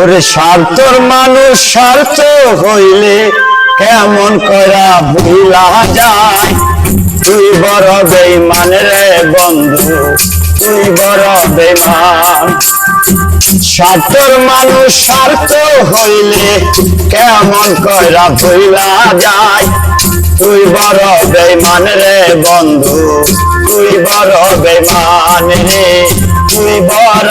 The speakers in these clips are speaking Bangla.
ওরে স্বার্থর মানুষ স্বার্থ হইলে কেমন করা ভুলা যায়? তুই বড় বেইমান রে বন্ধু, তুই বড় বেইমান স্বার্থর মানুষ স্বার্থ হইলে কেমন করা ভুলা যায়? তুই বড় বেইমান রে বন্ধু, তুই বড় বেইমান রে, তুই বড়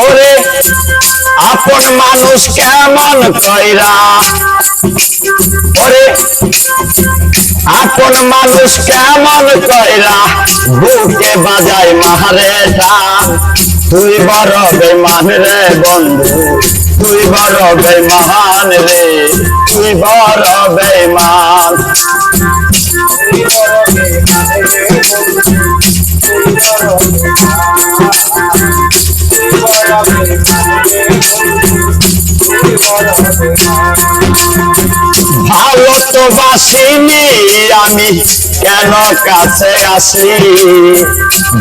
ওরে আপন মানুষ কেমন কইরা? ওরে আপন মানুষ কেমন কইরা? বুকে বাজায় মারে টান তুই বড় বেমান রে বন্ধু, তুই বড় বেমান রে। তুই বড় বেমান ভালো তো আমি কেন কাছে আসি?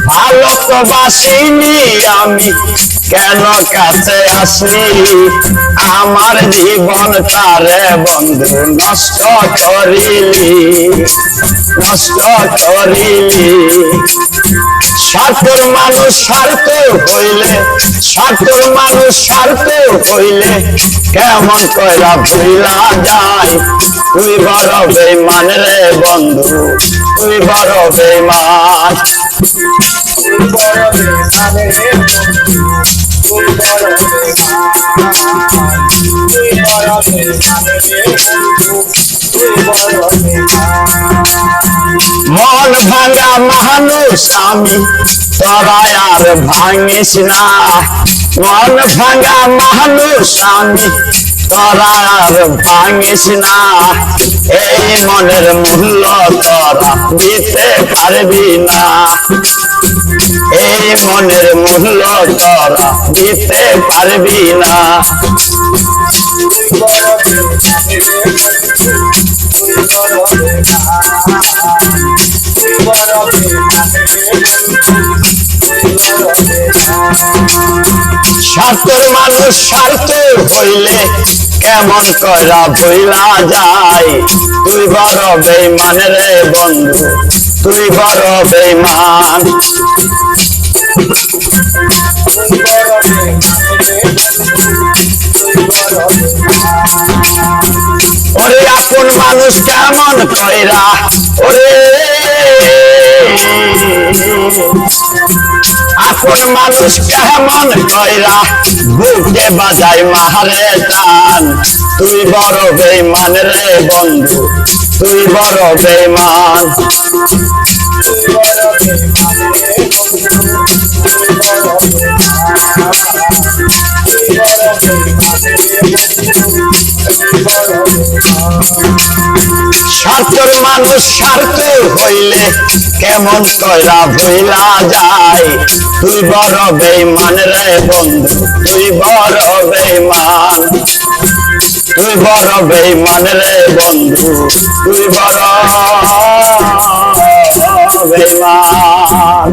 ভালো তো আমি কেন কাছে আসলি আমার জীবন তারে বন্ধু নষ্ট করিলি নষ্ট করিলি। স্বার্থর মানুষ স্বার্থ হইলে স্বার্থর মানুষ স্বার্থ হইলে, কেমন কইরা ভুলা যায়? তুই বড় বেমান রে বন্ধু, তুই বড় বেমান মন ভাঙা মানুষ আমি তোরা আর ভাঙিস না। মন ভাঙা মানুষ আমি তোরা আর ভাঙিস না। এই মনের মূল্য তোরা দিতে পারবি না। এই মনের মূল্য তোরা দিতে পারবি না। স্বার্থের মানুষ স্বার্থ হইলে কেমন করা ভইলা যায়? তুই বড় বেইমান রে বন্ধু, তুই বড় বেইমান ওরে আপন মানুষ কেমন কইরা, ওরে আপন মানুষ কেমন কইরা বুকে বাজায় মারে টান। তুই বড় বেইমান রে বন্ধু, তুই বড় বেইমান স্বার্থর মানুষ স্বার্থ হইলে কেমন কয়রা ভইলা যায়? তুই বড় বেইমান রে বন্ধু, তুই বড় বেইমান তুই বড় বেইমান রে বন্ধু, তুই বড় বেইমান